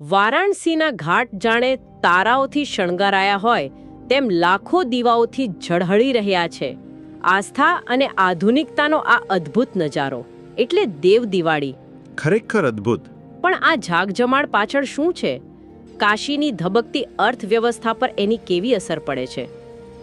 વારાણસીના ઘાટ જાણે તારાઓથી શણગારાયા હોય તેમ લાખો દીવાઓથી ઝળહળી રહ્યા છે. આસ્થા અને આધુનિકતાનો આ અદ્ભુત નજારો. એટલે દેવ દિવાળી. ખરેખર અદ્ભુત. પણ આ ઝાકઝમાળ પાછળ શું છે? કાશીની ધબકતી અર્થવ્યવસ્થા પર એની કેવી અસર પડે છે?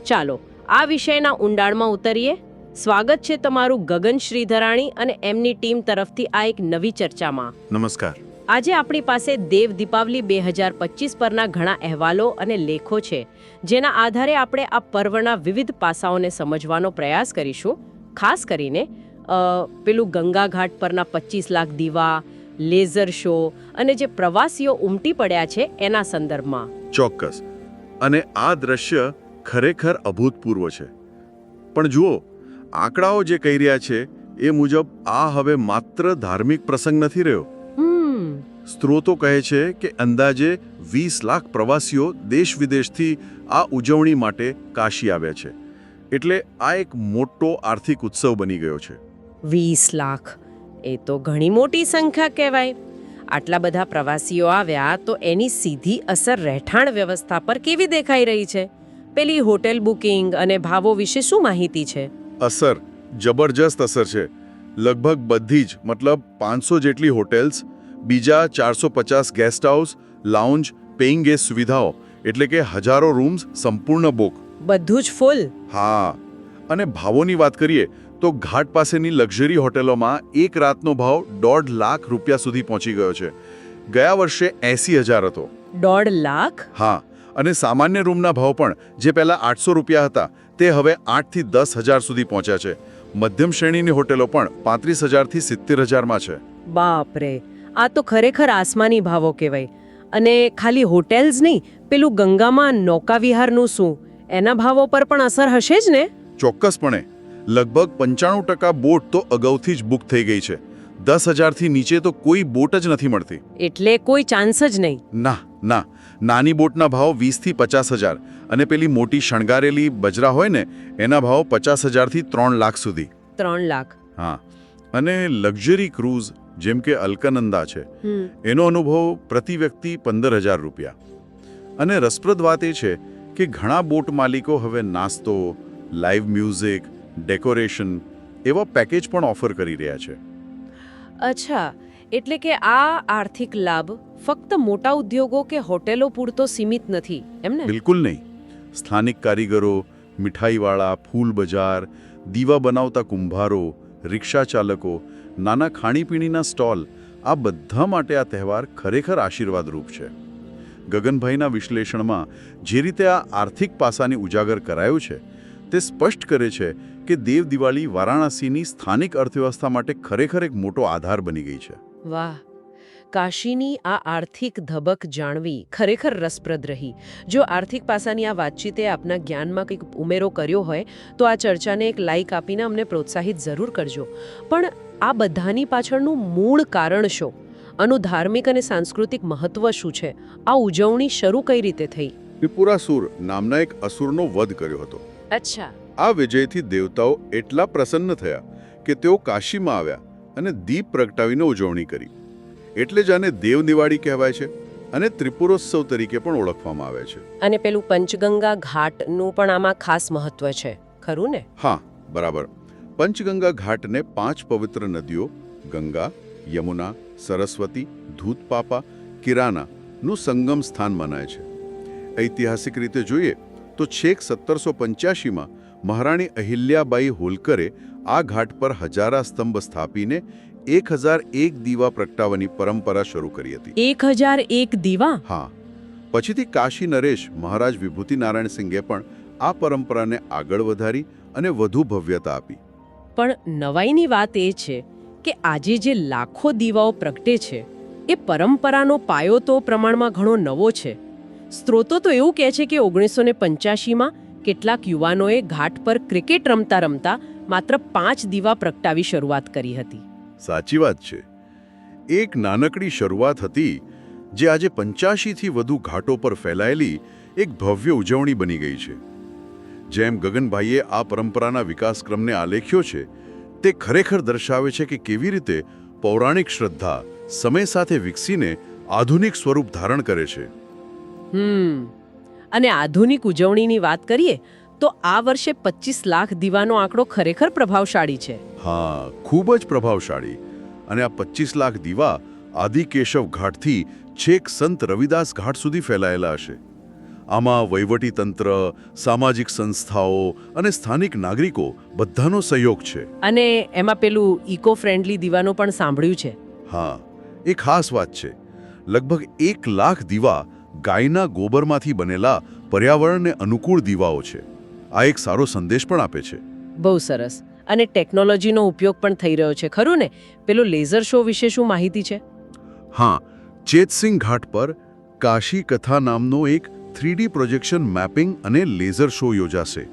ચાલો આ વિષયના ઊંડાણમાં ઉતરીએ. સ્વાગત છે તમારું ગગન શ્રીધરાણી અને એમની ટીમ તરફથી આ એક નવી ચર્ચામાં. નમસ્કાર. આજે આપણી પાસે દેવ દીપાવલી બે હજાર પચીસ પરના ઘણા અહેવાલો અને લેખો છે, જેના આધારે આપણે આ પર્વના વિવિધ પાસાઓને સમજવાનો પ્રયાસ કરીશું. ખાસ કરીને પેલું ગંગા ઘાટ પરના પચીસ લાખ દીવા, લેઝર શો અને જે પ્રવાસીઓ ઉમટી પડ્યા છે એના સંદર્ભમાં. ચોક્કસ. અને આ દ્રશ્ય ખરેખર અભૂતપૂર્વ છે. પણ જુઓ, આંકડાઓ જે કહી રહ્યા છે એ મુજબ આ હવે માત્ર ધાર્મિક પ્રસંગ નથી રહ્યો. સ્ત્રોતો કહે છે કે અંદાજે વીસ લાખ પ્રવાસીઓ દેશ વિદેશથી આ ઉજવણી માટે કાશી આવ્યા છે. એટલે આ એક મોટો આર્થિક ઉત્સવ બની ગયો છે. વીસ લાખ. એ તો ઘણી મોટી સંખ્યા કહેવાય. આટલા બધા પ્રવાસીઓ આવ્યા તો એની સીધી અસર રહેઠાણ વ્યવસ્થા પર કેવી દેખાઈ રહી છે? પેલી હોટેલ બુકિંગ અને ભાવો વિશે શું માહિતી છે? અસર. જબરજસ્ત અસર છે. લગભગ બધી જ મતલબ પાંચસો જેટલી હોટેલ્સ બીજા ચારસો પચાસ guest house lounge paying guest સુવિધાઓ એટલે કે હજારો રૂમ્સ સંપૂર્ણ બુક બધું જ ફૂલ હા. અને ભાવોની વાત કરીએ તો ઘાટ પાસેની લક્ઝરી હોટેલોમાં એક રાતનો ભાવ દોઢ લાખ રૂપિયા સુધી પહોંચી ગયો છે. ગયા વર્ષે એંસી હજાર હતો. દોઢ લાખ? હા. અને સામાન્ય રૂમના ભાવ પણ જે પહેલાં આઠસો રૂપિયા હતા તે હવે આઠથી દસ હજાર સુધી પહોંચ્યા છે. મધ્યમ શ્રેણીની હોટેલો પણ પાંત્રીસ હજારથી સિત્તેર હજારમાં છે. બાપ રે આ તો ખરેખર આસમાની ભાવો કહેવાય. અને ખાલી હોટેલ્સ નહીં પેલું ગંગામાં નૌકાવિહારનું શું? એના ભાવો પર પણ અસર હશે જ ને? ચોક્કસપણે. લગભગ પંચાણું ટકા બોટ તો અગાઉથી જ બુક થઈ ગઈ છે. દસ હજારથી નીચે તો કોઈ બોટ જ નથી મળતી. એટલે કોઈ ચાન્સ જ નહીં. ના ના. નાની બોટના ભાવ વીસથી પચાસ હજાર. અને પેલી મોટી શણગારેલી બજરા હોય ને એના ભાવ પચાસ હજારથી ત્રણ લાખ સુધી. ત્રણ લાખ. હા. અને લક્ઝરી ક્રૂઝ જેમ કે અલ્કનંદા છે એનો અનુભવ પ્રતિ વ્યક્તિ પંદર હજાર રૂપિયા. અને રસપ્રદ વાત એ છે કે ઘણા બોટ માલિકો હવે નાસ્તો લાઈવ મ્યુઝિક ડેકોરેશન એવા પેકેજ પણ ઓફર કરી રહ્યા છે. અચ્છા એટલે કે આ આર્થિક લાભ ફક્ત મોટા ઉદ્યોગો કે હોટેલો પૂરતો સીમિત નથી એમ ને? બિલકુલ નહીં. સ્થાનિક કારીગરો મીઠાઈવાળા ફૂલ બજાર દીવા બનાવતા કુંભારો રિક્ષા ચાલકો, નાના ખાણીપીણીના સ્ટોલ, આ બધા માટે આ તહેવાર ખરેખર આશીર્વાદરૂપ છે. ગગનભાઈના વિશ્લેષણમાં જે રીતે આ આર્થિક પાસાને ઉજાગર કરાયું છે, તે સ્પષ્ટ કરે છે કે દેવ દિવાળી વારાણસીની સ્થાનિક અર્થવ્યવસ્થા માટે ખરેખર એક મોટો આધાર બની ગઈ છે. વાહ! કાશીની આ આર્થિક ધબક જાણવી ખરેખર રસપ્રદ રહી. જો આર્થિક પાસાની આ વાતચીતે આપના જ્ઞાનમાં કંઈક ઉમેરો કર્યો હોય તો આ ચર્ચાને એક લાઈક આપીને અમને પ્રોત્સાહિત જરૂર કરજો. પણ આ બધાની પાછળનું મૂળ કારણ શું? આનું ધાર્મિક અને સાંસ્કૃતિક મહત્વ શું છે? આ ઉજવણી શરૂ કઈ રીતે થઈ? ત્રિપુરાસુર નામના એક અસુરનો વધ કર્યો હતો. અચ્છા. આ વિજયથી દેવતાઓ એટલા પ્રસન્ન થયા કે તેઓ કાશીમાં આવ્યા અને દીપ પ્રગટાવીને ઉજવણી કરી. એટલે જ આને દેવ દિવાળી કહેવાય છે અને ત્રિપુરોત્સવ તરીકે પણ ઓળખવામાં આવે છે. અને પેલું પંચગંગા ઘાટનું પણ આમાં ખાસ મહત્વ છે. ખરું ને? હા બરાબર. પંચગંગા ઘાટને પાંચ પવિત્ર નદીઓ ગંગા યમુના સરસ્વતી ધૂતપાપા કિરાના નું સંગમ સ્થાન મનાય છે. ઐતિહાસિક રીતે જોઈએ તો છેક સત્તરસો પંચ્યાસીમાં મહારાણી અહિલ્યાબાઈ હોલકરે આ ઘાટ પર હજારા સ્તંભ સ્થાપીને એક હજાર એક દીવા પ્રગટાવવાની પરંપરા શરૂ કરી હતી. એક હજાર એક દીવા? હા. પછીથી કાશી નરેશ મહારાજ વિભૂતિ નારાયણ સિંઘે પણ આ પરંપરાને આગળ વધારી અને વધુ ભવ્યતા આપી. પણ નવાઈની વાત એ છે કે આજે જે લાખો દીવાઓ પ્રગટે છે એ પરંપરાનો પાયો તો પ્રમાણમાં ઘણો નવો છે. સ્ત્રોતો તો એવું કહે છે કે ઓગણીસો ને પંચ્યાસીમાં કેટલાક યુવાનોએ ઘાટ પર ક્રિકેટ રમતા રમતા માત્ર પાંચ દીવા પ્રગટાવી શરૂઆત કરી હતી. સાચી વાત છે. એક નાનકડી શરૂઆત હતી, જે આજે પંચ્યાસીથી વધુ ઘાટો પર ફેલાયેલી એક ભવ્ય ઉજવણી બની ગઈ છે. જેમ ગગનભાઈએ આ પરંપરાના વિકાસક્રમને આલેખ્યો છે, તે ખરેખર દર્શાવે છે કે કેવી રીતે પૌરાણિક શ્રદ્ધા સમય સાથે વિકસીને આધુનિક સ્વરૂપ ધારણ કરે છે. હમ. અને આધુનિક ઉજવણીની વાત કરીએ તો આ વર્ષે 25 લાખ દીવાનો આંકડો ખરેખર પ્રભાવશાળી છે. હા ખૂબ જ પ્રભાવશાળી. અને આ પચીસ લાખ દીવા આદિકેશવ ઘાટથી છેક સંત રવિદાસ ઘાટ સુધી ફેલાયેલા હશે. આમાં વહીવટી તંત્ર સામાજિક સંસ્થાઓ અને સ્થાનિક નાગરિકો બધાનો સહયોગ છે. અને એમાં પેલું ઇકો ફ્રેન્ડલી દીવાનું પણ સાંભળ્યું છે. હા એ ખાસ વાત છે. લગભગ એક લાખ દીવા ગાયના ગોબરમાંથી બનેલા પર્યાવરણને અનુકૂળ દીવાઓ છે. આ એક સારો સંદેશ પણ આપે છે. બહુ સરસ. અને ટેકનોલોજીનો ઉપયોગ પણ થઈ રહ્યો છે ખરું ને? પેલો લેઝર શો વિશે શું માહિતી છે? હા ચેતસિંહ ઘાટ પર કાશી કથા નામનો એક થ્રીડી પ્રોજેક્શન મેપિંગ અને લેઝર શો યોજાશે.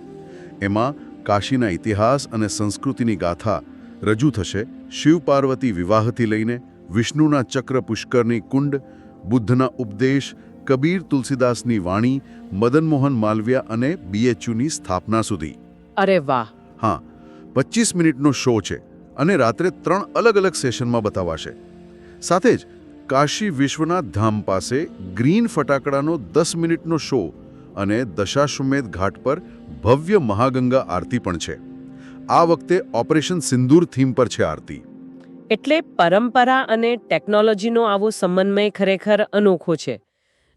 એમાં કાશીના ઇતિહાસ અને સંસ્કૃતિની ગાથા રજૂ થશે શિવ પાર્વતી વિવાહથી લઈને વિષ્ણુના ચક્ર પુષ્કરની કુંડ બુદ્ધના ઉપદેશ કબીર તુલસીદાસની વાણી મદન મોહન માલવિયા અને બીએચયુની સ્થાપના સુધી. અરે વાહ. હા પચીસ મિનિટનો શો છે અને રાત્રે ત્રણ અલગ અલગ સેશનમાં બતાવાશે. સાથે જ કાશી વિશ્વનાથ ધામ પાસે ગ્રીન ફટાકડાનો દસ મિનિટનો શો અને દશાશ્વમેધ ઘાટ પર ભવ્ય મહાગંગા આરતી પણ છે. આ વખતે ઓપરેશન સિંદૂર થીમ પર છે આરતી. એટલે પરંપરા અને ટેકનોલોજીનો આવો સમન્વય ખરેખર અનોખો છે.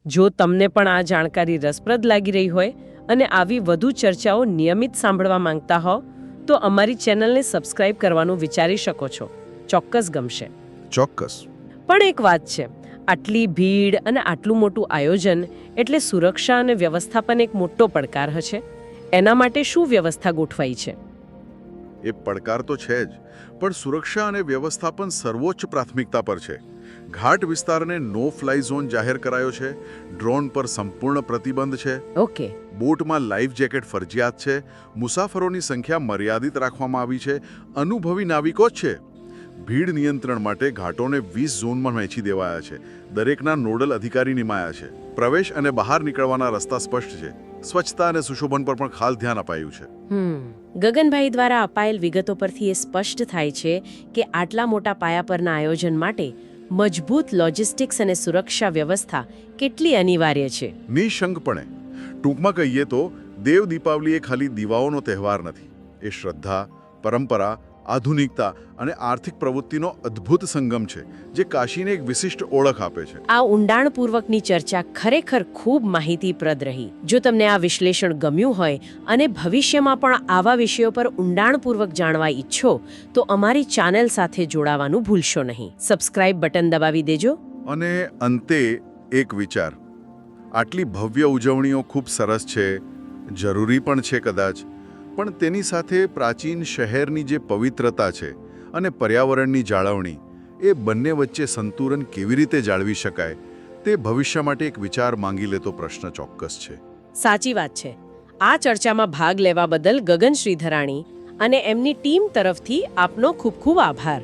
જો તમને પણ આ જાણકારી રસપ્રદ લાગી રહી હોય અને આવી વધુ ચર્ચાઓ નિયમિત સાંભળવા માંગતા હો તો અમારી ચેનલને સબસ્ક્રાઇબ કરવાનું વિચારી શકો છો. ચોક્કસ ગમશે. ચોક્કસ. પણ એક વાત છે આટલી ભીડ અને આટલું મોટું આયોજન એટલે સુરક્ષા અને વ્યવસ્થાપન એક મોટો પડકાર હશે એના માટે શું વ્યવસ્થા ગોઠવાઈ છે? એ પડકાર તો છે જ પણ સુરક્ષા અને વ્યવસ્થાપન સર્વોચ્ચ પ્રાથમિકતા પર છે. ઘાટ વિસ્તારને નો ફ્લાય ઝોન જાહેર કરાયો છે. ડ્રોન પર સંપૂર્ણ પ્રતિબંધ છે. ઓકે બોટમાં લાઈફ જેકેટ ફરજિયાત છે. મુસાફરોની સંખ્યા મર્યાદિત રાખવામાં આવી છે. અનુભવી નાવિકો જ છે. ભીડ નિયંત્રણ માટે ઘાટોને વીસ ઝોનમાં વહેંચી દેવાયા છે. દરેકના નોડલ અધિકારી નિમાયા છે. પ્રવેશ અને બહાર નીકળવાના રસ્તા સ્પષ્ટ છે. સ્વચ્છતા અને સુશોભન પર પણ ખાસ ધ્યાન અપાયું છે. ગગનભાઈ દ્વારા અપાયેલ વિગતો પરથી એ સ્પષ્ટ થાય છે કે આટલા મોટા પાયા પરના આયોજન માટે મજબૂત લોજિસ્ટિક્સ અને સુરક્ષા વ્યવસ્થા કેટલી અનિવાર્ય છે? નિશંકપણે. ટૂંકમાં કહીએ તો દેવ દીપાવલી એ ખાલી દીવાઓનો તહેવાર નથી. એ શ્રદ્ધા, પરંપરા આધુનિકતા અને આર્થિક પ્રવૃત્તિનો અદ્ભુત સંગમ છે જે કાશીને એક વિશિષ્ટ ઓળખ આપે છે. આ ઊંડાણપૂર્વકની ચર્ચા ખરેખર ખૂબ માહિતીપ્રદ રહી. જો તમને આ વિશ્લેષણ ગમ્યું હોય અને ભવિષ્યમાં પણ આવા વિષયો પર ઊંડાણપૂર્વક જાણવા ઈચ્છો તો અમારી ચેનલ સાથે જોડાવાનું ભૂલશો નહીં. સબસ્ક્રાઇબ બટન દબાવી દેજો. અને અંતે એક વિચાર. આટલી ભવ્ય ઉજવણીઓ ખૂબ સરસ છે જરૂરી પણ છે કદાચ. પણ તેની સાથે પ્રાચીન શહેરની જે પવિત્રતા છે અને પર્યાવરણની જાળવણી એ બંને વચ્ચે સંતુલન કેવી રીતે જાળવી શકાય તે ભવિષ્ય માટે એક વિચાર માંગી લેતો પ્રશ્ન ચોક્કસ છે. સાચી વાત છે. આ ચર્ચામાં ભાગ લેવા બદલ ગગન શ્રીધરાણી અને એમની ટીમ તરફથી આપનો ખૂબ ખૂબ આભાર.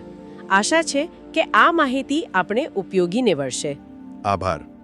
આશા છે કે આ માહિતી આપણે ઉપયોગી નિવડશે. આભાર.